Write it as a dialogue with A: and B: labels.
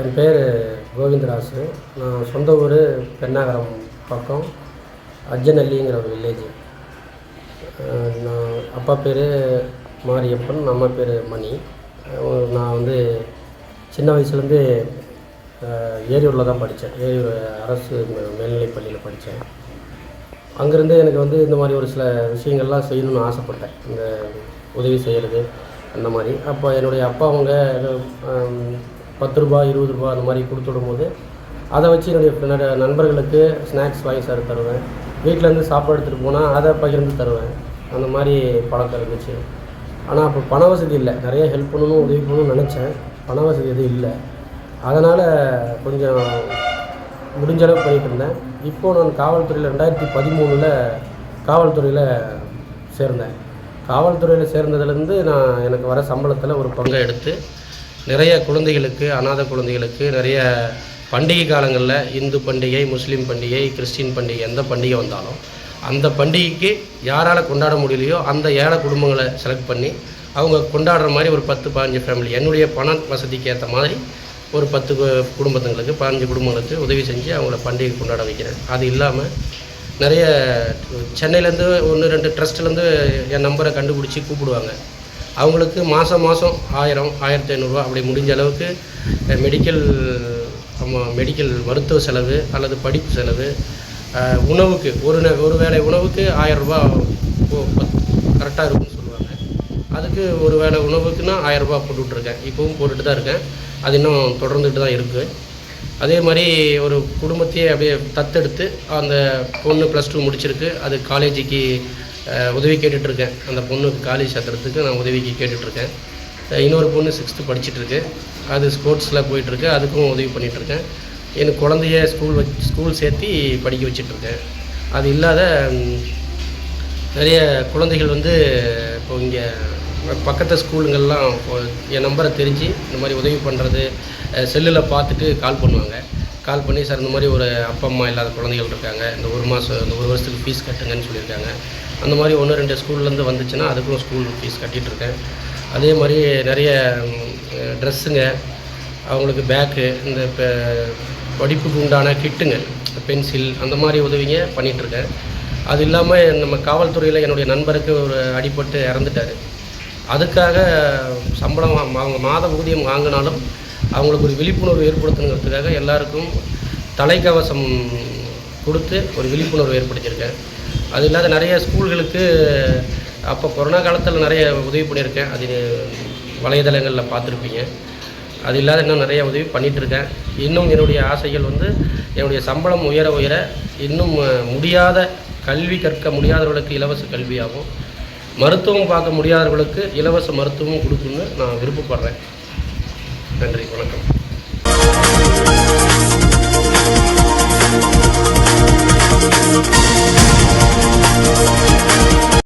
A: என் பேர் கோவிந்தராஜு நான் சொந்த ஊர் பெண்ணாகரம் பக்கம் அஜ்ஜநல்லிங்கிற ஒரு வில்லேஜ் நான் அப்பா பேர் மாரியப்பன் அம்மா பேர் மணி. நான் வந்து சின்ன வயசுலேருந்து ஏரியூரில் தான் படித்தேன். ஏரியூர் அரசு மேல்நிலைப் பள்ளியில் படித்தேன். அங்கேருந்து எனக்கு வந்து இந்த மாதிரி ஒரு சில விஷயங்கள்லாம் செய்யணும்னு ஆசைப்பட்டேன். இந்த உதவி செய்கிறது அந்த மாதிரி. அப்போ என்னுடைய அப்பா அவங்க பத்து ரூபா இருபது ரூபா அந்த மாதிரி கொடுத்து விடும்போது அதை வச்சு என்னுடைய நண்பர்களுக்கு ஸ்நாக்ஸ் வாங்கி சார் தருவேன். வீட்டிலேருந்து சாப்பாடு எடுத்துகிட்டு போனால் அதை பகிர்ந்து தருவேன். அந்த மாதிரி பழக்கம் இருந்துச்சு. ஆனால் அப்போ பண வசதி இல்லை. நிறைய ஹெல்ப் பண்ணணும் உதவி பண்ணணும்னு நினச்சேன். பண வசதி எதுவும் இல்லை. அதனால் கொஞ்சம் முடிஞ்ச அளவுக்கு பண்ணிகிட்டு இருந்தேன். இப்போது நான் காவல்துறையில் ரெண்டாயிரத்தி பதிமூணில் காவல்துறையில் சேர்ந்தேன். காவல்துறையில் சேர்ந்ததுலேருந்து நான் எனக்கு வர சம்பளத்தில் ஒரு பங்கை எடுத்து நிறைய குழந்தைகளுக்கு அனாதை குழந்தைகளுக்கு நிறைய பண்டிகை காலங்களில் இந்து பண்டிகை முஸ்லீம் பண்டிகை கிறிஸ்டின் பண்டிகை எந்த பண்டிகை வந்தாலும் அந்த பண்டிகைக்கு யாரால் கொண்டாட முடியலையோ அந்த ஏழை குடும்பங்களை செலக்ட் பண்ணி அவங்க கொண்டாடுற மாதிரி ஒரு பத்து பதினஞ்சு ஃபேமிலி என்னுடைய பண வசதிக்கு ஏற்ற மாதிரி ஒரு பத்து கு- குடும்பத்துங்களுக்கு பதினஞ்சு குடும்பங்களுக்கு உதவி செஞ்சு அவங்கள பண்டிகை கொண்டாட வைக்கிறேன். அது இல்லாமல் நிறைய சென்னையிலேருந்து ஒன்று ரெண்டு ட்ரஸ்ட்லேருந்து என் நம்பரை கண்டுபிடிச்சி கூப்பிடுவாங்க. அவங்களுக்கு மாதம் மாதம் ஆயிரம் ஆயிரத்தி ஐநூறுரூவா அப்படி முடிஞ்ச அளவுக்கு மெடிக்கல் மெடிக்கல் மருத்துவ செலவு அல்லது படிப்பு செலவு உணவுக்கு ஒரு நே- ஒரு வேளை உணவுக்கு ஆயிரரூபா கரெக்டாக இருக்கும்னு சொல்லுவாங்க. அதுக்கு ஒரு வேளை உணவுக்குன்னா ஆயிரரூபா போட்டுட்ருக்கேன் இப்போவும் போட்டுட்டு தான் இருக்கேன். அது இன்னும் தொடர்ந்துட்டு தான் இருக்குது அதே மாதிரி ஒரு குடும்பத்தையே அப்படியே தத்தெடுத்து அந்த பொண்ணு ப்ளஸ் டூ முடிச்சிருக்கு. அது காலேஜுக்கு உதவி கேட்டுட்ருக்கேன். அந்த பொண்ணுக்கு காலேஜ் சேர்த்துறதுக்கு நான் உதவிக்கு கேட்டுட்ருக்கேன். இன்னொரு பொண்ணு சிக்ஸ்த்து படிச்சுட்ருக்கு. அது ஸ்போர்ட்ஸில் போயிட்டுருக்கு அதுக்கும் உதவி பண்ணிகிட்ருக்கேன் எனக்கு குழந்தைய ஸ்கூல் வச் ஸ்கூல் சேர்த்தி படிக்க வச்சிட்ருக்கேன். அது இல்லாத நிறைய குழந்தைகள் வந்து இப்போ இங்கே பக்கத்து ஸ்கூலுங்கள்லாம் என் நம்பரை தெரிஞ்சு இந்த மாதிரி உதவி பண்ணுறது செல்லில் பார்த்துட்டு கால் பண்ணுவாங்க. கால் பண்ணி சார் இந்த மாதிரி ஒரு அப்பா அம்மா இல்லாத குழந்தைகள் இருக்காங்க. இந்த ஒரு மாதம் இந்த ஒரு வருஷத்துக்கு ஃபீஸ் கட்டுங்கன்னு சொல்லியிருக்காங்க. அந்த மாதிரி ஒன்று ரெண்டு ஸ்கூல்லேருந்து வந்துச்சுன்னா அதுக்கும் ஸ்கூல் ஃபீஸ் கட்டிகிட்ருக்கேன் அதே மாதிரி நிறைய ட்ரெஸ்ஸுங்க அவங்களுக்கு பேக்கு இந்த இப்போ படிப்புக்கு உண்டான கிட்டுங்க பென்சில் அந்த மாதிரி உதவிங்க பண்ணிகிட்ருக்கேன் அது இல்லாமல் நம்ம காவல்துறையில் என்னுடைய நண்பருக்கு ஒரு அடிபட்டு இறந்துட்டார். அதுக்காக சம்பளம் அவங்க மாத ஊதியம் வாங்கினாலும் அவங்களுக்கு ஒரு விழிப்புணர்வு ஏற்படுத்தணுங்கிறதுக்காக எல்லாருக்கும் தலைக்கவசம் கொடுத்து ஒரு விழிப்புணர்வு ஏற்படுத்தியிருக்கேன். அது இல்லாத நிறைய ஸ்கூல்களுக்கு அப்போ கொரோனா காலத்தில் நிறைய உதவி பண்ணியிருக்கேன். அது வலைதளங்களில் பார்த்துருப்பீங்க. அது இல்லாத இன்னும் நிறைய உதவி பண்ணிகிட்ருக்கேன் இருக்கேன் இன்னும் என்னுடைய ஆசைகள் வந்து என்னுடைய சம்பளம் உயர உயர இன்னும் முடியாத கல்வி கற்க முடியாதவர்களுக்கு இலவச கல்வியாகும். மருத்துவம் பார்க்க முடியாதவர்களுக்கு இலவச மருத்துவமும் கொடுக்குன்னு நான் விருப்பப்படுறேன். நன்றி வணக்கம்.